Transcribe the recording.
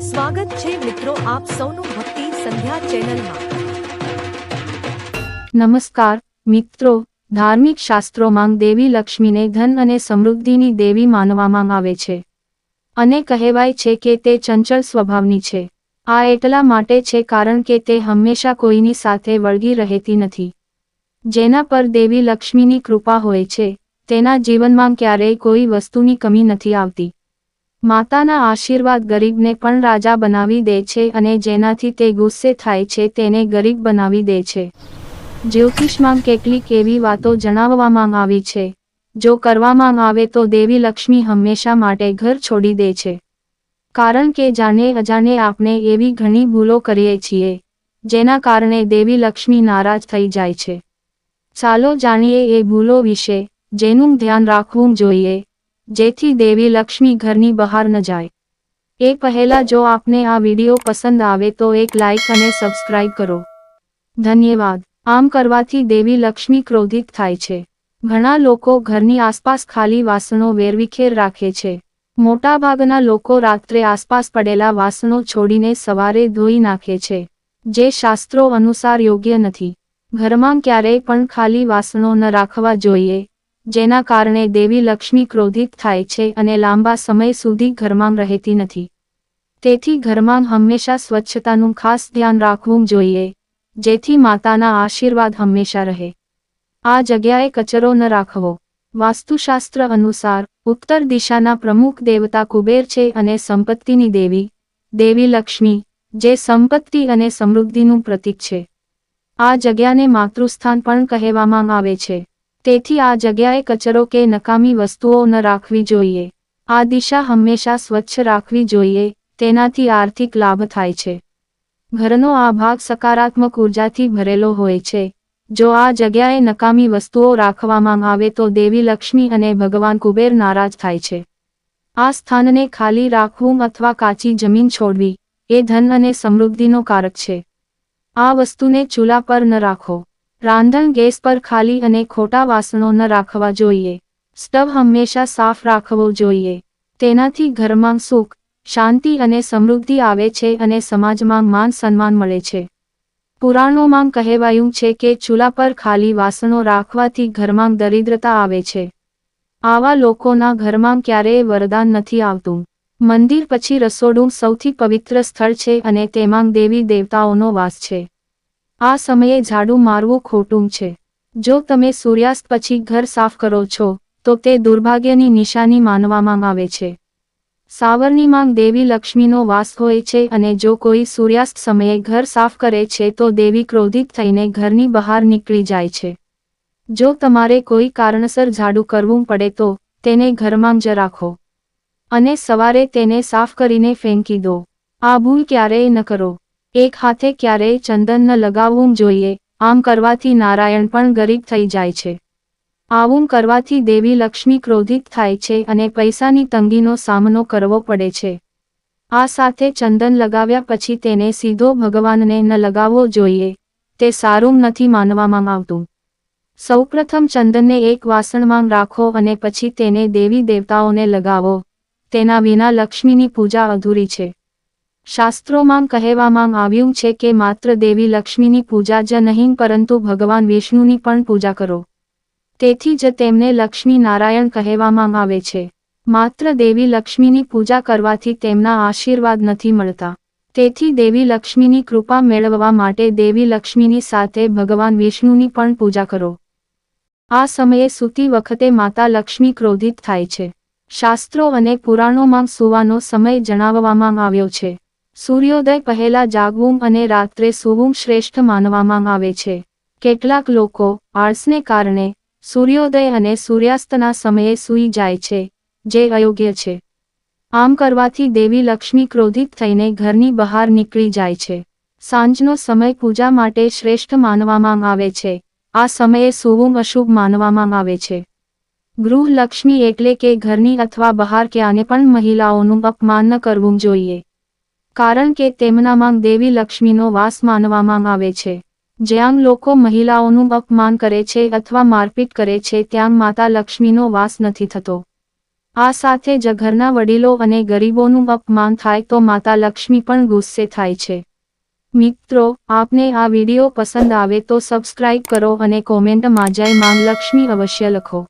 સ્વાગત છે મિત્રો આપ સૌનું ભક્તિ સંધ્યા ચેનલમાં. નમસ્કાર, મિત્રો. ધાર્મિક શાસ્ત્રોમાં દેવી લક્ષ્મીને ધન અને સમૃદ્ધિની દેવી માનવામાં આવે છે. અને કહેવાય છે કે તે ચંચળ સ્વભાવની છે. આ એટલા માટે છે કારણ કે તે હંમેશા કોઈની સાથે વળગી રહેતી નથી. જેના પર દેવી લક્ષ્મીની કૃપા હોય છે, તેના જીવનમાં ક્યારેય કોઈ વસ્તુની કમી નથી આવતી. માતાના આશીર્વાદ ગરીબને પણ રાજા બનાવી દે છે અને જેનાથી તે ગુસ્સે થાય છે તેને ગરીબ બનાવી દે છે. જ્યોતિષમાં કેટલીક એવી વાતો જણાવવામાં આવી છે. જો કરવામાં આવે તો દેવી લક્ષ્મી હંમેશા માટે ઘર છોડી દે છે. કારણ કે જાણે અજાણે આપણે એવી ઘણી ભૂલો કરીએ છીએ, જેના કારણે દેવી લક્ષ્મી નારાજ થઈ જાય છે. ચાલો જાણીએ એ ભૂલો વિશે, જેનું ધ્યાન રાખવું જોઈએ. જેથી દેવી લક્ષ્મી ઘરની બહાર ન જાય. એ પહેલા જો આપને આ વીડિયો પસંદ આવે તો એક લાઇક અને સબસ્ક્રાઇબ કરો. ધન્યવાદ. આમ કરવાથી દેવી લક્ષ્મી ક્રોધિત થાય છે. ઘણા લોકો ઘરની આસપાસ ખાલી વાસણો વેરવિખેર રાખે છે. મોટાભાગના લોકો રાત્રે આસપાસ પડેલા વાસણો છોડીને સવારે ધોઈ નાખે છે, જે શાસ્ત્રો અનુસાર યોગ્ય નથી. ઘરમાં ક્યારેય પણ ખાલી વાસણો ન રાખવા જોઈએ. જેના કારણે દેવી લક્ષ્મી ક્રોધિત થાય છે અને લાંબા સમય સુધી ઘરમાં રહેતી નથી. તેથી ઘરમાં હંમેશા સ્વચ્છતાનું ખાસ ધ્યાન રાખવું જોઈએ, જેથી માતાના આશીર્વાદ હંમેશા રહે. આ જગ્યાએ કચરો ન રાખવો. વાસ્તુશાસ્ત્ર અનુસાર, ઉત્તર દિશાના પ્રમુખ દેવતા કુબેર છે અને સંપત્તિની દેવી દેવી લક્ષ્મી, જે સંપત્તિ અને સમૃદ્ધિનું પ્રતીક છે. આ જગ્યાને માતૃસ્થાન પણ કહેવામાં આવે છે. તેથી આ જગ્યાએ કચરો કે નકામી વસ્તુઓ ન રાખવી જોઈએ. આ દિશા હંમેશા સ્વચ્છ રાખવી જોઈએ, તેનાથી આર્થિક લાભ થાય છે. ઘરનો આ ભાગ સકારાત્મક ઉર્જાથી ભરેલો હોય છે. જો આ જગ્યાએ નકામી વસ્તુઓ રાખવામાં આવે તો દેવી લક્ષ્મી અને ભગવાન કુબેર નારાજ થાય છે. આ સ્થાનને ખાલી રાખવું અથવા કાચી જમીન છોડવી એ ધન અને સમૃદ્ધિનો કારક છે. આ વસ્તુને ચૂલા પર ન રાખો. રાંધણ ગેસ પર ખાલી અને ખોટા વાસણો ન રાખવા જોઈએ. સ્ટવ હંમેશા સાફ રાખવો જોઈએ. તેનાથી ઘરમાં સુખ, શાંતિ અને સમૃદ્ધિ આવે છે અને સમાજમાં માન સન્માન મળે છે. પુરાણોમાં કહેવાયું છે કે ચૂલા પર ખાલી વાસણો રાખવાથી ઘરમાં દરિદ્રતા આવે છે. આવા લોકોના ઘરમાં ક્યારેય વરદાન નથી આવતું. મંદિર પછી રસોડું સૌથી પવિત્ર સ્થળ છે અને તેમાં દેવી દેવતાઓનો વાસ છે. આ સમયે ઝાડુ મારવું ખોટું છે. જો તમે સૂર્યાસ્ત પછી ઘર સાફ કરો છો, તો તે દુર્ભાગ્યની નિશાની માનવામાં આવે છે. સાવરની માંગ દેવી લક્ષ્મીનો વાસ હોય છે અને જો કોઈ સૂર્યાસ્ત સમયે ઘર સાફ કરે છે તો દેવી ક્રોધિત થઈને ઘરની બહાર નીકળી જાય છે. જો તમારે કોઈ કારણસર ઝાડુ કરવું પડે તો તેને ઘરમાં જ રાખો. અને સવારે તેને સાફ કરીને ફેંકી દો. આ ભૂલ ક્યારેય ન કરો. એક હાથે ક્યારેય ચંદન ન લગાવવું જોઈએ, આમ કરવાથી નારાયણ પણ ગરીબ થઈ જાય છે. આવું કરવાથી દેવી લક્ષ્મી ક્રોધિત થાય છે અને પૈસાની તંગીનો સામનો કરવો પડે છે. આ સાથે ચંદન લગાવ્યા પછી તેને સીધો ભગવાનને ન લગાવવો જોઈએ, તે સારું નથી માનવામાં આવતું. સૌપ્રથમ ચંદનને એક વાસણમાં રાખો અને પછી તેને દેવી દેવતાઓને લગાવો, તેના વિના લક્ષ્મીની પૂજા અધૂરી છે. શાસ્ત્રોમાં કહેવામાં આવ્યું છે કે માત્ર દેવી લક્ષ્મીની પૂજા જ નહીં, પરંતુ ભગવાન વિષ્ણુની પણ પૂજા કરો. તેથી જ તેમને લક્ષ્મી નારાયણ કહેવામાં આવે છે. માત્ર દેવી લક્ષ્મીની પૂજા કરવાથી તેમના આશીર્વાદ નથી મળતા. તેથી દેવી લક્ષ્મીની કૃપા મેળવવા માટે દેવી લક્ષ્મીની સાથે ભગવાન વિષ્ણુની પણ પૂજા કરો. આ સમયે સૂતી વખતે માતા લક્ષ્મી ક્રોધિત થાય છે. શાસ્ત્રો અને પુરાણોમાં સૂવાનો સમય જણાવવામાં આવ્યો છે. સૂર્યોદય પહેલા જાગવું અને રાત્રે સૂવું શ્રેષ્ઠ માનવામાં આવે છે. કેટલાક લોકો આળસને કારણે સૂર્યોદય અને સૂર્યાસ્તના સમયે સૂઈ જાય છે, જે અયોગ્ય છે. આમ કરવાથી દેવી લક્ષ્મી ક્રોધિત થઈને ઘરની બહાર નીકળી જાય છે. સાંજનો સમય પૂજા માટે શ્રેષ્ઠ માનવામાં આવે છે. આ સમયે સૂવું અશુભ માનવામાં આવે છે. ગૃહ લક્ષ્મી એટલે કે ઘરની અથવા બહાર ક્યાંને પણ મહિલાઓનું અપમાન ન કરવું જોઈએ. કારણ કે તેમનામાં દેવી લક્ષ્મીનો વાસ માનવામાં આવે છે. જ્યાં લોકો મહિલાઓનું અપમાન કરે છે અથવા મારપીટ કરે છે ત્યાં માતા લક્ષ્મીનો વાસ નથી થતો. આ સાથે જ ઘરના વડીલો અને ગરીબોનું અપમાન થાય તો માતા લક્ષ્મી પણ ગુસ્સે થાય છે. મિત્રો, આપને આ વીડિયો પસંદ આવે તો સબસ્ક્રાઇબ કરો અને કોમેન્ટમાં જય માંગ લક્ષ્મી અવશ્ય લખો.